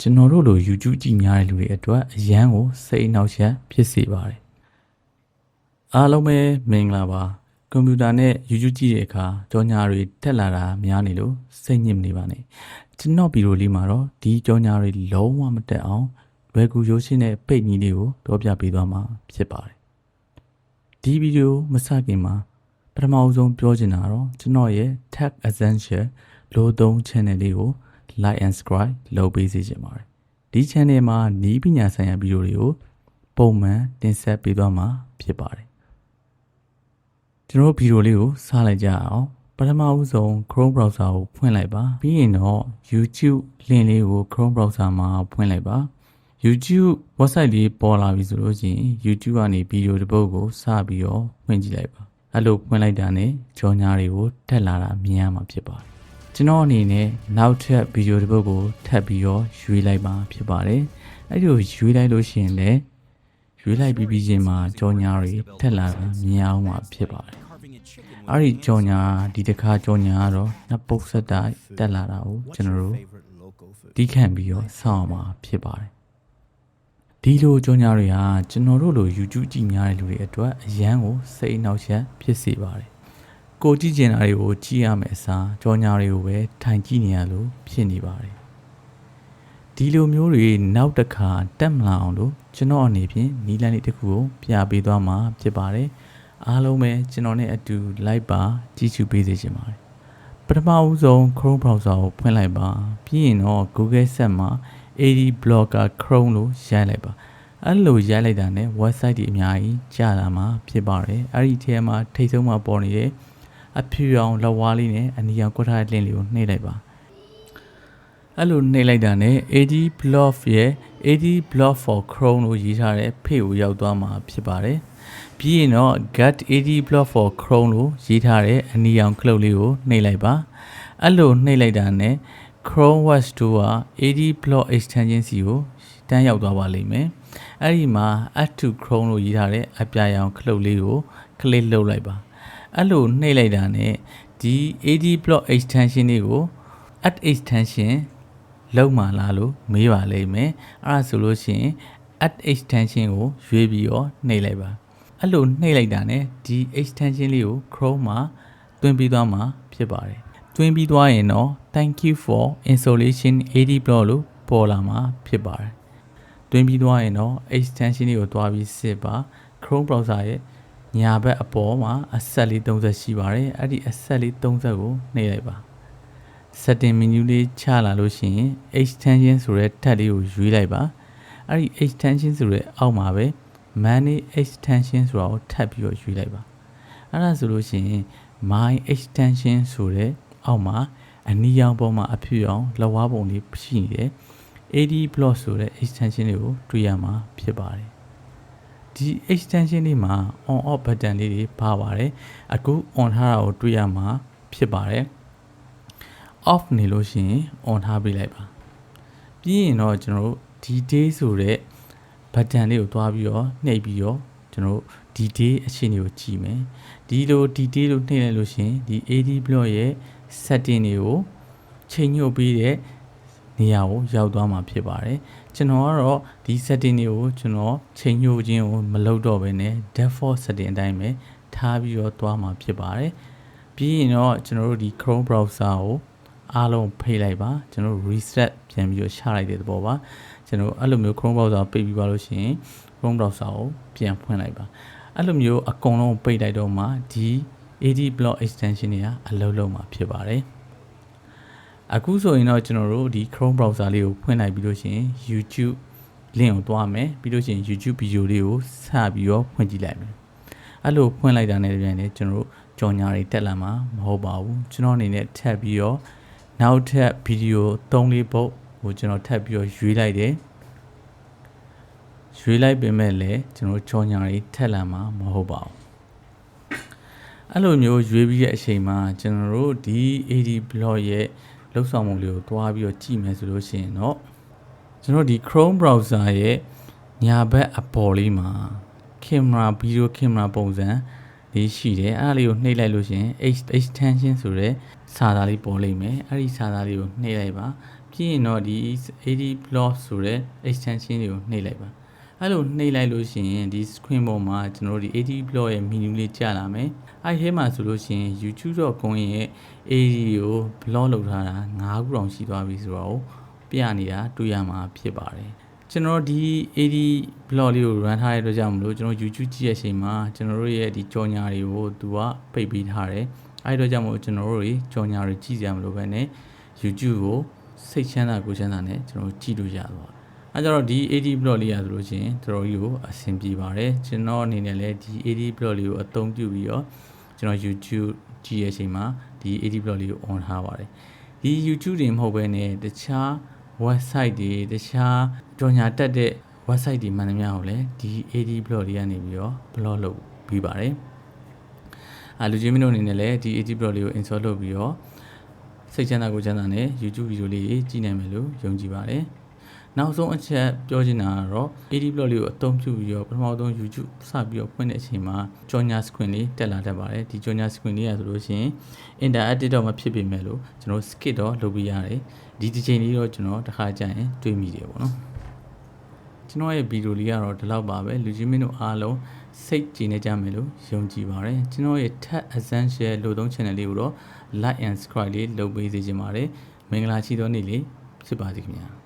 ကျွန်တော်တို့လို YouTube ကြည့်များတဲ့လူတွေအတွက်အရန်ကိုစိတ်အနှောက်အယှက်ဖြစ်စေပါတယ်အားလုံးပဲမင်္ဂလာပါကွန်ပျူတာနဲ့ YouTube ကြည့်တဲ့အခါကြောညာတွေတက်လာတာများနေလို့စိတ်ညစ်မနေပါနဲ့ကျွန်တော်ဗီဒီယိုလေးမှာတော့ဒီကြောညာတွေလုံးဝမတက်အောင်လွယ်ကူရိုးရှင်းတဲ့ပိတ်နည်းလေးကိုပြောပြပေးသွားမှာဖြစ်ပါတယ်ဒီဗီဒီယိုမစခင်မှာပထမအဆုံးပြောချင်တာတော့ကျွန်တော်ရဲ့ Tech Essential လိုသုံး channel လေးကို like and subscribe လုပ်ပေးစေချင်ပါတယ်ဒီ channel မှာနီးပညာဆိုင်ရာဗီဒီယိုတွေကိုပုံမှန်တင်ဆက်ပေးသွားမှာဖြစ်ပါတယ်ကျွန်တော်ဗီဒီယိုလေးကိုစလိုက်ကြအောင်ပထမဦးဆုံး Chrome browser ကိုဖွင့်လိုက်ပါပြီးရင်တော့ YouTube link လေးကို Chrome browser မှာဖွင့်လိုက်ပါ YouTube website လေးပေါ်လာပြီဆိုလို့ရှိရင် YouTube ကနေဗီဒီယိုတစ်ပုဒ်ကိုစပြီးတော့ဖွင့်ကြည့်လိုက်ပါအဲ့လိုဖွင့်လိုက်တာနဲ့ကြော်ညာတွေကိုတက်လာတာမြင်ရမှာဖြစ်ပါတယ် ကျွန်တော်အနေနဲ့နောက်ထပ်ဗီဒီယိုတစ်ပုဒ်ကိုထပ်ပြီးတော့ရွေးလိုက်မှာဖြစ်ပါတယ်အဲ့ဒီကိုရွေးလိုက်လို့ရှိရင်လည်းရွေးလိုက်ပြီးပြီးချင်းမှာကြော်ညာတွေတက်လာတာမြင်အောင်မှာဖြစ်ပါတယ်အဲ့ဒီကြော်ညာဒီတစ်ခါကြော်ညာကတော့နှစ်ပုတ်ဆက်တိုင်းတက်လာတာကိုကျွန်တော်တို့တီးခန့်ပြီးတော့စောင့်အောင်မှာဖြစ်ပါတယ်ဒီလိုကြော်ညာတွေဟာကျွန်တော်တို့လို YouTube ကြည့်များတဲ့လူတွေအတွက်အရန်ကိုစိတ်အနှောက်အယှက်ဖြစ်စေပါတယ် ကိုကြည့်ကျင်တာတွေကိုကြည့်ရမယ်အစားကြော်ညာတွေကိုပဲထိုင်ကြည့်နေရလို့ဖြစ်နေပါတယ်ဒီလိုမျိုးတွေနောက်တစ်ခါတက်မလာအောင်လို့ကျွန်တော်အနေဖြင့်နီလန်းလေးတစ်ခုကိုပြပေးသွားမှာဖြစ်ပါတယ်အားလုံးပဲကျွန်တော်နဲ့အတူလိုက်ပါကြည့်ရှုပေးစေချင်ပါတယ်ပထမဦးဆုံး Chrome browser ကိုဖွင့်လိုက်ပါပြီးရင်တော့ Google Search မှာ AD Blocker Chrome လို့ရိုက်လိုက်ပါအဲ့လိုရိုက်လိုက်တာနဲ့ website တွေအများကြီးကြာလာမှာဖြစ်ပါတယ်အဲ့ဒီထဲမှာထိတ်ဆုံးမှာပေါ်နေတဲ့ အဖြူအောင်လက်ဝါးလေးနဲ့အနီရောင်ကွက်ထားတဲ့ link လေးကိုနှိပ်လိုက်ပါအဲ့လိုနှိပ်လိုက်တာနဲ့ AD Block ရဲ့ AD Block for Chrome လို့ရေးထားတဲ့ page ကိုရောက်သွားမှာဖြစ်ပါတယ်ပြီးရင်တော့ get AD Block for Chrome လို့ရေးထားတဲ့အနီရောင်ကလုတ်လေးကိုနှိပ်လိုက်ပါအဲ့လိုနှိပ်လိုက်တာနဲ့ Chrome Web Store က AD Block Extension စီကိုတန်းရောက်သွားပါလိမ့်မယ်။အဲ့ဒီမှာ Add to Chrome လို့ရေးထားတဲ့အပြရောင်ခလုတ်လေးကို click လုပ်လိုက်ပါ။ အဲ့လိုနှိပ်လိုက်တာနဲ့ဒီ AD Block Extension တွေကို Add Extension လောက်မှလားလို့မေးပါလိမ့်မယ်။အဲ့ဒါဆိုလို့ရှိရင် Add Extension ကိုရွေးပြီးတော့နှိပ်လိုက်ပါ။အဲ့လိုနှိပ်လိုက်တာနဲ့ဒီ extension လေးကို Chrome မှာတွင်းပြီးသွားမှာဖြစ်ပါတယ်။တွင်းပြီးသွားရင်တော့ thank you for installation AD block လို့ပေါ်လာမှာဖြစ်ပါတယ်။တွင်းပြီးသွားရင်တော့ extension လေးကိုတွားပြီးစစ်ပါ Chrome browser ရဲ့ ညာဘက်အပေါ်မှာအဆက်လေး30ရှိပါတယ်။အဲ့ဒီအဆက်လေး30ကိုနှိပ်လိုက်ပါ။ setting menu လေးချလာလို့ရှိရင် extension ဆိုတဲ့ tab လေးကိုရွေးလိုက်ပါ။အဲ့ဒီ extension ဆိုတဲ့အောက်မှာပဲ manage extension ဆိုတာကိုထပ်ပြီးတော့ရွေးလိုက်ပါ။အဲ့ဒါဆိုလို့ရှိရင် my extension ဆိုတဲ့အောက်မှာအနီရောင်ပေါ်မှာအဖြူရောင်လက်ဝါးပုံလေးရှိနေတယ် AD block ဆိုတဲ့ extension လေးကိုတွေ့ရမှာဖြစ်ပါတယ် ဒီ extension လေးမှာ on off button လေးတွေပါပါတယ်အခု on ထားတာကိုတွေ့ရမှာဖြစ်ပါတယ် off နေလို့ရှိရင် on ထားပေးလိုက်ပါပြီးရင်တော့ကျွန်တော်တို့ detail ဆိုတဲ့ button လေးကိုတွားပြီးတော့နှိပ်ပြီးတော့ကျွန်တော်တို့ detail အခြေအနေကိုကြည့်မယ်ဒီလို detail လို့နှိပ်လိုက်လို့ရှိရင်ဒီ AD block ရဲ့ setting တွေကိုချိန်ညှို့ပြီးတဲ့ နေရာကိုရောက်သွားမှာဖြစ်ပါတယ်ကျွန်တော်ကတော့ဒီ setting တွေကိုကျွန်တော်ချိန်ညှို့ခြင်းကိုမလုပ်တော့ဘဲနဲ့ default setting အတိုင်းပဲထားပြီးတော့သွားမှာဖြစ်ပါတယ်ပြီးရင်တော့ကျွန်တော်တို့ဒီ Chrome browser ကိုအားလုံးဖိတ်လိုက်ပါကျွန်တော် reset ပြန်ပြီးတော့ချလိုက်တဲ့သဘောပါကျွန်တော်အဲ့လိုမျိုး Chrome browser ပိတ်ပြီးပါလို့ရှိရင် Chrome browser ကိုပြန်ဖွင့်လိုက်ပါအဲ့လိုမျိုးအကုန်လုံးပိတ်လိုက်တော့မှဒီ AD block extension တွေကအလုပ်လုပ်မှာဖြစ်ပါတယ် အခုဆိုရင်တော့ကျွန်တော်တို့ဒီ Chrome browser လေးကိုဖွင့်လိုက်ပြီးလို့ရှိရင် YouTube link ကိုတွားမယ်ပြီးလို့ရှိရင် YouTube video လေးကိုစပြီးတော့ဖွင့်ကြည့်လိုက်မယ်အဲ့လိုဖွင့်လိုက်တာနဲ့ပြန်လေကျွန်တော်တို့ကြော်ညာတွေတက်လာမှာမဟုတ်ပါဘူးကျွန်တော်အနေနဲ့ထပ်ပြီးတော့နောက်ထပ်ဗီဒီယို3လေးပုတ်ကိုကျွန်တော်ထပ်ပြီးတော့ရွေးလိုက်တယ်ရွေးလိုက်ပေမဲ့လည်းကျွန်တော်ကြော်ညာတွေထက်လာမှာမဟုတ်ပါဘူးအဲ့လိုမျိုးရွေးပြီးတဲ့အချိန်မှာကျွန်တော်တို့ဒီ AD block ရဲ့ လောက်ဆောင်မှုလေးကိုတွားပြီးတော့ကြည့်မယ်ဆိုလို့ရှိရင်တော့ကျွန်တော်ဒီ Chrome browser ရဲ့ညာဘက်အပေါ်လေးမှာ camera video camera ပုံစံလေးရှိတယ်အဲ့ဒါလေးကိုနှိပ်လိုက်လို့ရှိရင် extension ဆိုတဲ့စာသားလေးပေါ်လိမ့်မယ်အဲ့ဒီစာသားလေးကိုနှိပ်လိုက်ပါပြီးရင်တော့ဒီ AD block ဆိုတဲ့ extension တွေကိုနှိပ်လိုက်ပါ အဲ့လိုနှိပ်လိုက်လို့ရှိရင်ဒီ screen ပေါ်မှာကျွန်တော်တို့ဒီ AD block ရဲ့ menu လေးကြာလာမယ်အဲ့ဒီထဲမှာဆိုလို့ရှိရင် youtube.com ရဲ့ AD ကို block လုပ်ထားတာ9ခုတောင်ရှိသွားပြီဆိုတော့ပြနေတာတွေ့ရမှာဖြစ်ပါတယ်ကျွန်တော်ဒီ AD blog လေးကို run ထားတဲ့အတွက်ကြောင့်မလို့ကျွန်တော် YouTube ကြည့်ရချိန်မှာကျွန်တော်တို့ရဲ့ဒီကြော်ညာတွေကိုသူကပိတ်ပေးထားတယ်အဲ့ဒီအတွက်ကြောင့်မလို့ကျွန်တော်တို့တွေကြော်ညာတွေကြည့်ကြမလို့ပဲね YouTube ကိုစိတ်ချမ်းသာကိုယ်ချမ်းသာနဲ့ကျွန်တော်ကြည့်လို့ရသွား အဲကြတော့ဒီ AD blog လေးရဆိုလို့ရှိရင်တော်တော်ကြီးကိုအဆင်ပြေပါတယ်ကျွန်တော်အနေနဲ့လည်းဒီ AD blog လေးကိုအသုံးပြုပြီးတော့ကျွန်တော် YouTube ကြည့်ရချိန်မှာဒီ AD blog လေးကို on ထားပါတယ်ဒီ YouTube တွေမဟုတ်ဘဲねတခြား website တွေတခြားကြော်ညာတက်တဲ့ website တွေမှန်သမျှကိုလည်းဒီ AD blog တွေကနေပြီးတော့ blog လုပ်ပြီးပါတယ်အာလူချင်းမင်းတို့အနေနဲ့လည်းဒီ AD blog လေးကို install လုပ်ပြီးတော့စိတ်ချမ်းသာကိုယ်ချမ်းသာနဲ့ YouTube ဗီဒီယိုလေးကြီးကြည့်နိုင်မယ်လို့ယုံကြည်ပါတယ် နောက်ဆုံးအချက်ပြောချင်တာကတော့ AD blog လေးကိုအသုံးပြုပြီးတော့ပထမဆုံး YouTube စပြီးတော့ဖွင့်တဲ့အချိန်မှာကြော်ညာ screen လေးတက်လာတတ်ပါတယ်ဒီကြော်ညာ screen လေးရဆိုလို့ရှိရင် interactive တော့မဖြစ်ပေမဲ့လို့ကျွန်တော် skip တော့လုပ်ပြရတယ်ဒီတစ်ချိန်လေးတော့ကျွန်တော်တစ်ခါကြာရင်တွေးမိတယ်ပေါ့နော်ကျွန်တော်ရဲ့ဗီဒီယိုလေးကတော့ဒီလောက်ပါပဲလူချင်းမင်းတို့အားလုံးစိတ်ကြည်နေကြမယ်လို့ယုံကြည်ပါတယ်ကျွန်တော်ရဲ့ Tech Essential လို့သုံး channel လေးကိုတော့ like and subscribe လေးလုပ်ပေးစေချင်ပါတယ်မင်္ဂလာရှိသောနေ့လေးဖြစ်ပါစေခင်ဗျာ